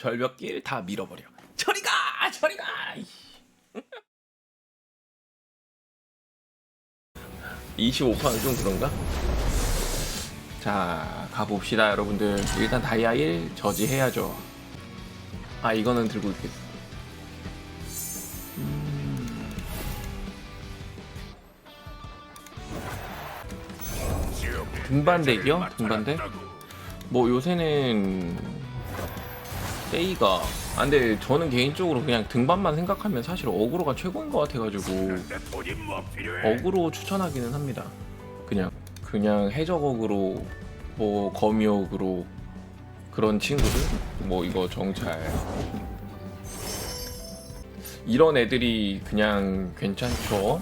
절벽길 다 밀어버려. 저리 가, 저리가. (25%는) 좀 그런가? 자 가봅시다 여러분들 일단 다이아 1 저지해야죠 아 이거는 들고 있겠어 음. 등반대기요? 등반대? 뭐 요새는 세이가. 아 근데 저는 개인적으로 그냥 등반만 생각하면 사실 어그로가 최고인 것 같아가지고 어그로 추천하기는 합니다. 그냥 그냥 해적 어그로 뭐 거미 어그로 그런 친구들? 뭐 이거 정찰. 이런 애들이 그냥 괜찮죠.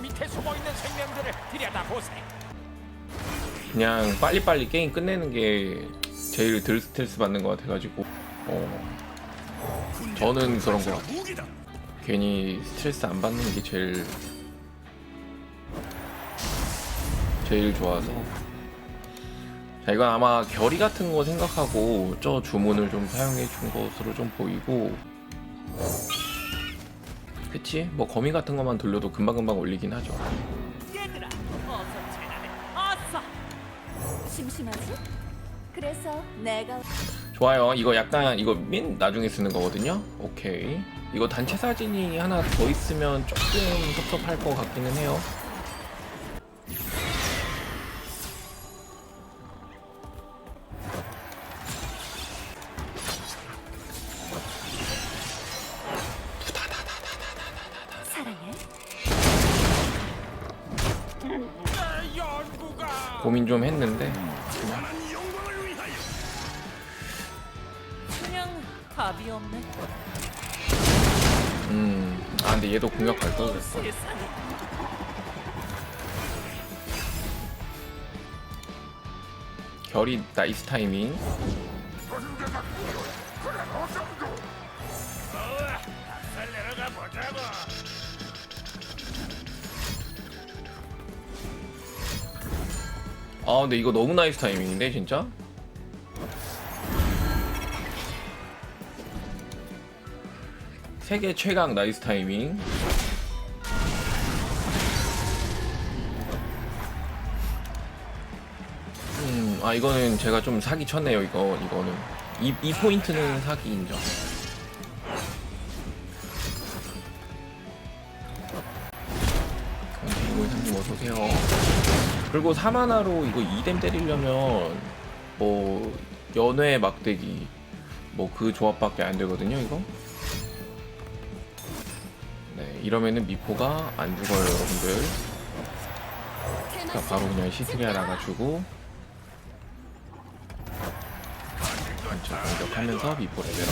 그냥 빨리빨리 게임 끝내는 게 제일 덜 스트레스 받는 것 같아가지고. 어 저는 그런 거 같아요 괜히 스트레스 안 받는 게 제일 제일 좋아서 자 이건 아마 결이 같은 거 생각하고 저 주문을 좀 사용해 준 것으로 좀 보이고 그치 뭐 거미 같은 것만 돌려도 금방금방 올리긴 하죠 얘들아, 어서. 어서. 심심하지? 그래서 내가 좋아요. 이거 약간 이거 맨 나중에 쓰는 거거든요. 오케이. 이거 단체 사진이 하나 더 있으면 조금 섭섭할 것 같기는 해요. 근데 얘도 공격 갈 걸. 그랬어. 세상에. 결이 나이스 타이밍. 아 근데 이거 너무 나이스 타이밍인데 진짜? 세계 최강 나이스 타이밍. 음, 아 이거는 제가 좀 사기 쳤네요. 이거 이거는 이, 이 포인트는 사기 인정. 이거 상님 어서 오세요. 그리고 3하나로 이거 2댐 때리려면 뭐 연회 막대기 뭐 그 조합밖에 안 되거든요 이거 네 이러면은 미포가 안 죽어요 여러분들 자 바로 그냥 시트리아 나가주고 전체 공격하면서 미포 레벨업.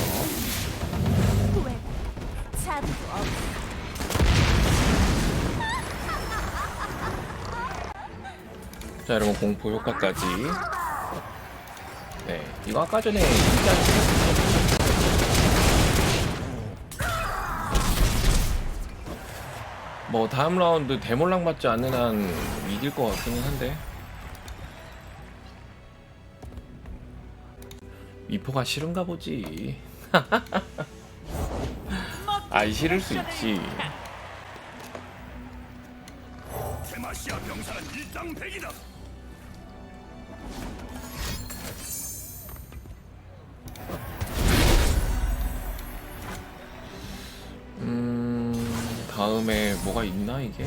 자 여러분 공포 효과까지 네 이거 아까 전에 진짜 뭐 다음 라운드 대몰락 맞지 않는 한 이길 것 같기는 한데. 미포가 싫은가 보지. 아이 싫을 수 있지. 테마시아 병사는 일당백이다. 다음에 뭐가 있나 이게?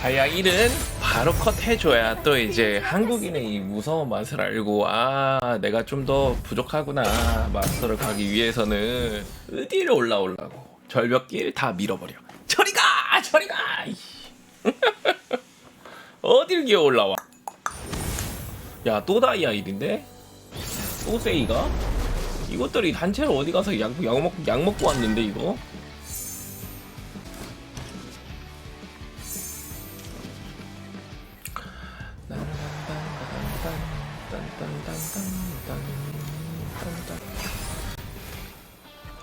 다이아 1은 바로 컷 해줘야 또 이제 한국인의 이 무서운 맛을 알고 아 내가 좀 더 부족하구나 마스터를 가기 위해서는 어디를 올라오려고. 절벽길 다 밀어버려. 저리가! 저리가! 어딜 기어 올라와? 야 또 다이아 1인데? 또 세이가? 이것들이 단체로 어디 가서 약, 약, 먹, 약 먹고 왔는데 이거?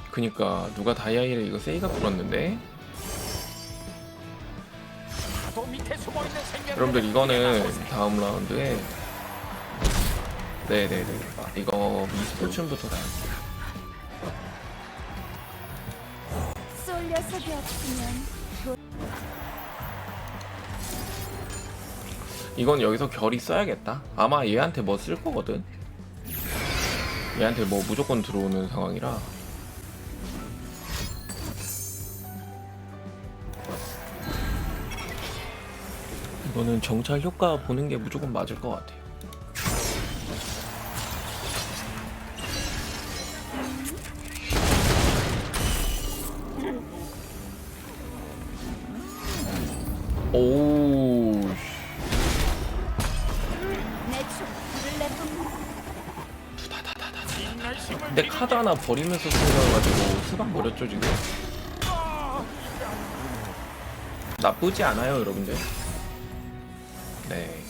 그니까 누가 다이아이를 이거 세이가 생명 여러분들 이거는 다음 라운드에 네네네. 아, 이거 미스포츠부터 나갈게요? 쏠 녀석이 없으면 도... 이건 여기서 결이 써야겠다. 아마 얘한테 뭐 쓸 거거든. 얘한테 뭐 무조건 들어오는 상황이라. 이거는 정찰 효과 보는 게 무조건 맞을 것 같아요 오우 근데 카드 하나 버리면서 쓰여가지고 수박 버렸죠 지금 나쁘지 않아요 여러분들 네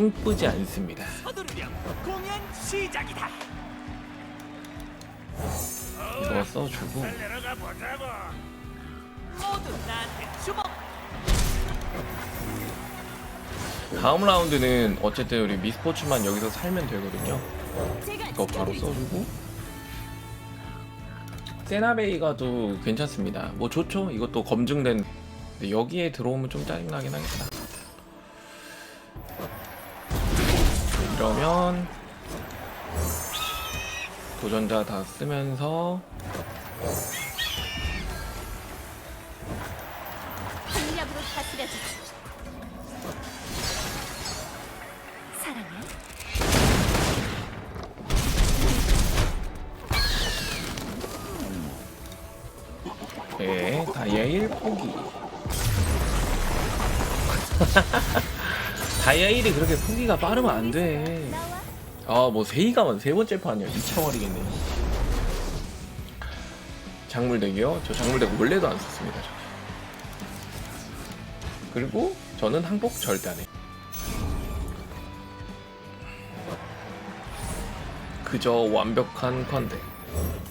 킹쁘지 않습니다. 이거 써주고. 모두 나한테 주목. 다음 라운드는 어쨌든 우리 미스포츠만 여기서 살면 되거든요. 이거 바로 써주고. 세나베이가도 괜찮습니다. 뭐 좋죠? 이것도 검증된. 근데 여기에 들어오면 좀 짜증나긴 하겠다. 이러면 도전자 다 쓰면서 다스려주지 사랑해 네 다이아 1 포기 다이아 1이 그렇게 포기가 빠르면 안돼 나와 아, 뭐 세이가만 세 번째 판이야. 미쳐버리겠네. 작물덱이요? 저 작물덱 원래도 안 썼습니다. 저. 그리고 저는 항복 절대 안 해. 그저 완벽한 컨대.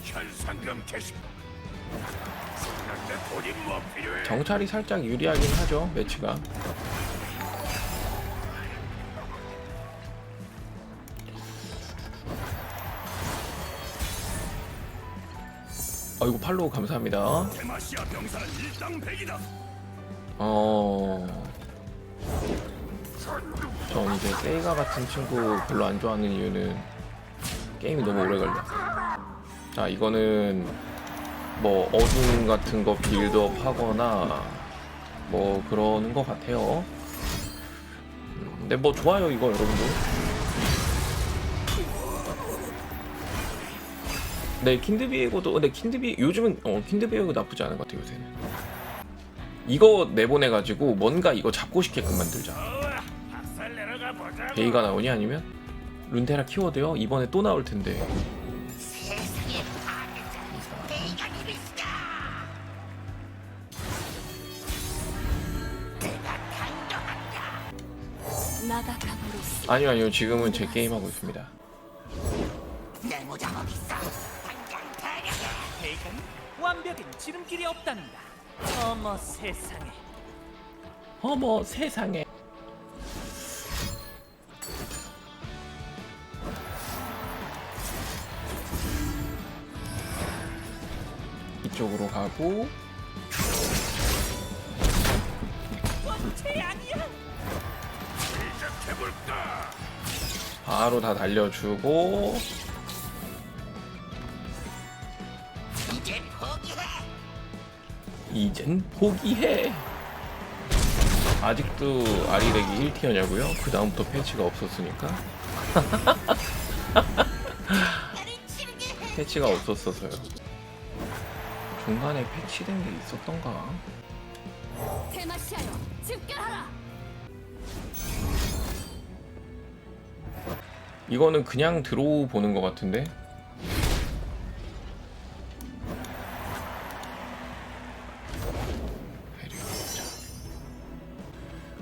현상금? 정찰이 살짝 유리하긴 하죠, 매치가. 아이고 팔로우 감사합니다. 대마시아 병사는 일당백이다. 어. 전 이제 세이가 같은 친구 별로 안 좋아하는 이유는 게임이 너무 오래 걸려. 자, 이거는 뭐 어둠 같은 거 빌드업 하거나 뭐 그러는 것 같아요. 음, 근데 뭐 좋아요, 이거 여러분들. 네, 킨드비에고도 근데 킨드비 요즘은 어 킨드비에고 나쁘지 않은 것 같아요, 요새는. 이거 내보내가지고 뭔가 이거 잡고 싶게끔 만들자. 베이가 나오니 아니면 룬테라 키워드요? 이번에 또 나올 텐데. 아니요 아니요 지금은 제 게임 하고 있습니다. 베이컨 완벽엔 지름길이 없다는다. 어머 세상에. 어머 세상에. 이쪽으로 가고? 바로 다 달려주고 이 젠 포기해. 아직도 아리렉이 1티어냐고요? 그 다음부터 패치가 없었으니까. 패치가 없었어서요. 중간에 패치된 게 있었던가? 집결하라 이거는 그냥 들어보는 것 같은데?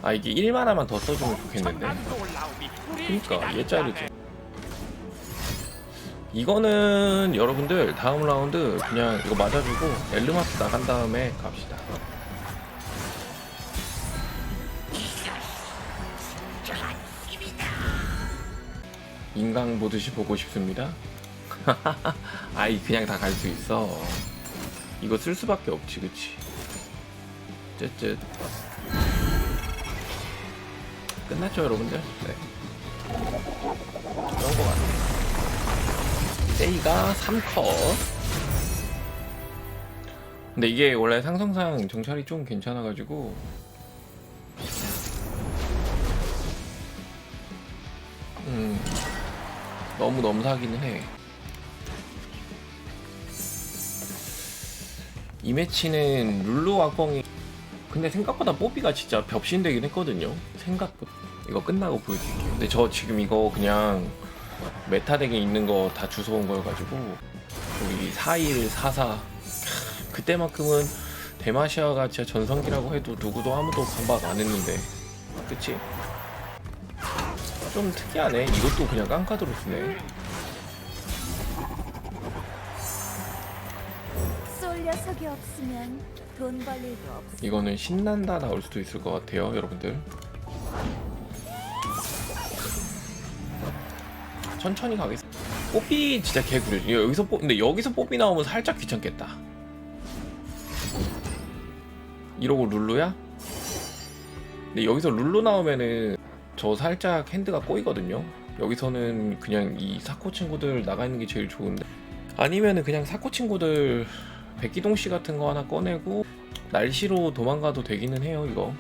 아 이게 1만화만 더 써주면 좋겠는데. 그니까 얘 짜르죠. 이거는 여러분들 다음 라운드 그냥 이거 맞아주고 엘르마스 나간 다음에 갑시다. 인강 보듯이 보고 싶습니다. 아이 그냥 다 갈 수 있어. 이거 쓸 수밖에 없지 그치? 쯧쯧. 끝났죠, 여러분들? 네. 이런 거 같네. 세이가 3컷. 근데 이게 원래 상성상 정찰이 좀 괜찮아가지고 음 너무 넘사기는 해. 이 매치는 룰루 악봉이 근데 생각보다 뽀삐가 진짜 벽신되긴 했거든요. 생각보다 이거 끝나고 보여드릴게요. 근데 저 지금 이거 그냥 메타덱에 있는 거 다 주워온 거여가지고 우리 41, 44 그때만큼은 데마시아가 진짜 전성기라고 해도 누구도 아무도 반박 안 했는데 그치? 좀 특이하네 이것도 그냥 깡카드로 쓰네. 이거는 신난다 나올 수도 있을 것 같아요 여러분들 천천히 가겠습니다. 뽀삐 진짜 개구려 여기서 뽀 근데 여기서 뽀삐 나오면 살짝 귀찮겠다. 이러고 룰루야? 근데 여기서 룰루 나오면은 저 살짝 핸드가 꼬이거든요. 여기서는 그냥 이 사코 친구들 나가 있는 게 제일 좋은데. 아니면은 그냥 사코 친구들 백기동 씨 같은 거 하나 꺼내고 날씨로 도망가도 되기는 해요 이거.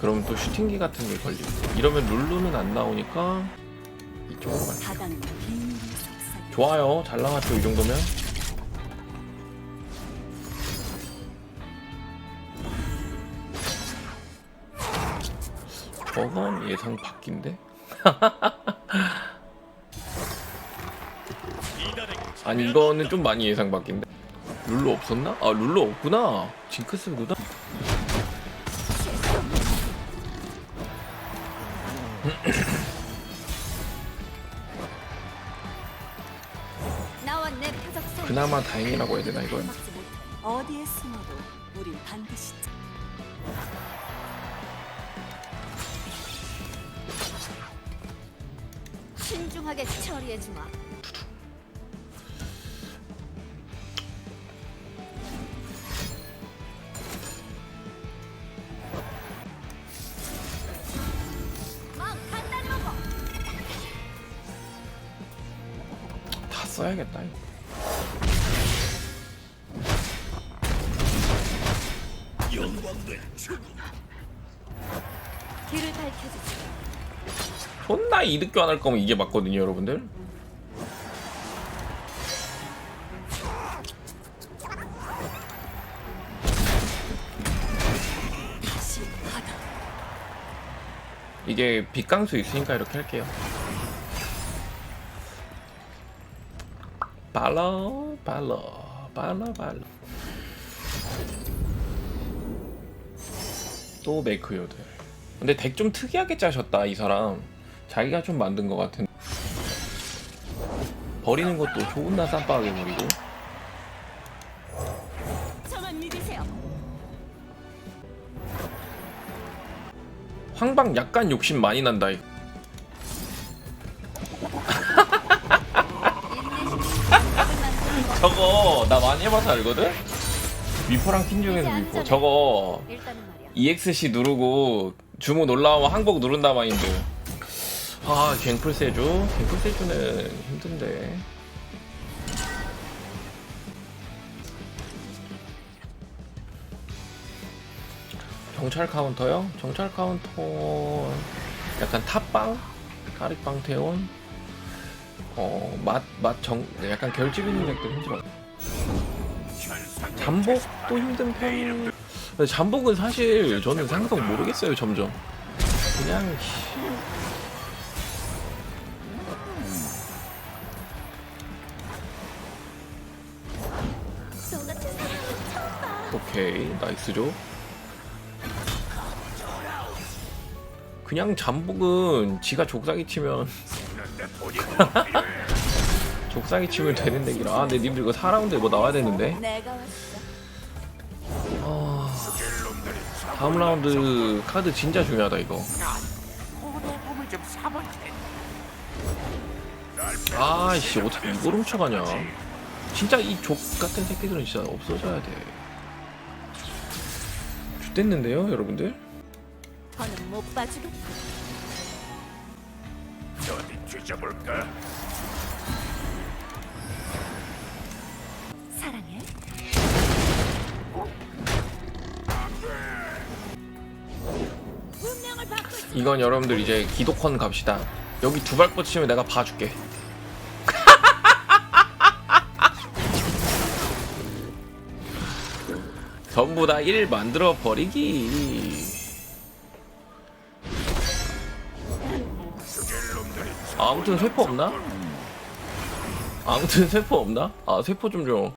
그럼 또 슈팅기 같은 게 걸리고. 이러면 룰루는 안 나오니까 이 쪽으로 속삭임. 좋아요 잘 나왔죠 이 정도면 저건 예상 밖인데? 아니 이거는 좀 많이 예상 밖인데 룰루 없었나? 아 룰루 없구나 징크스구나 그나마 다행이라고 해야 되나 이걸? 어디에 숨어도 우린 반드시 찾- 신중하게 처리해 주마. 다 써야겠다 이거. 존나 이득 교환할 거면 이게 맞거든요 여러분들. 이게 빗강수 있으니까 이렇게 할게요. 발러 발러 발러 발러 또 메이크요들. 근데 덱 좀 특이하게 짜셨다 이 사람 자기가 좀 만든 것 같은 버리는 것도 존나 쌈박하게 버리고. 황방 약간 욕심 많이 난다 이거 저거 나 많이 해봐서 알거든? 위퍼랑 킨 중에서 위퍼 저거. EXC 누르고 주문 올라오면 항복 누른다 마인드 아 갱플 세주 갱플 세주는 힘든데 정찰 카운터요? 정찰 카운터 약간 탑방? 가릭방 태원? 어, 맛, 맛 정, 약간 결집 있는 덱들 힘들어. 잠복도 힘든 편. 잠복은 사실 저는 상성 모르겠어요, 점점. 그냥, 오케이, 나이스죠. 그냥 잠복은 지가 족사기 치면 족사기 치면 되는 덱이라. 아, 근데 님들 이거 4라운드에 뭐 나와야 되는데. 아, 다음 라운드 카드 진짜 중요하다 이거. 아이씨 어떻게 이걸 훔쳐가냐 진짜 이 족 같은 새끼들은 진짜 없어져야 돼 됐는데요 여러분들? 더는 못 봐주겠다. 어디 뒤져볼까? 사랑해. 운명을 바꿀 수 이건 여러분들 이제 기도컨 갑시다 여기 두발 뻗치면 내가 봐줄게 전부 다일 만들어 버리기 아무튼 세포 없나? 아무튼 세포 없나? 아 세포 좀 줘.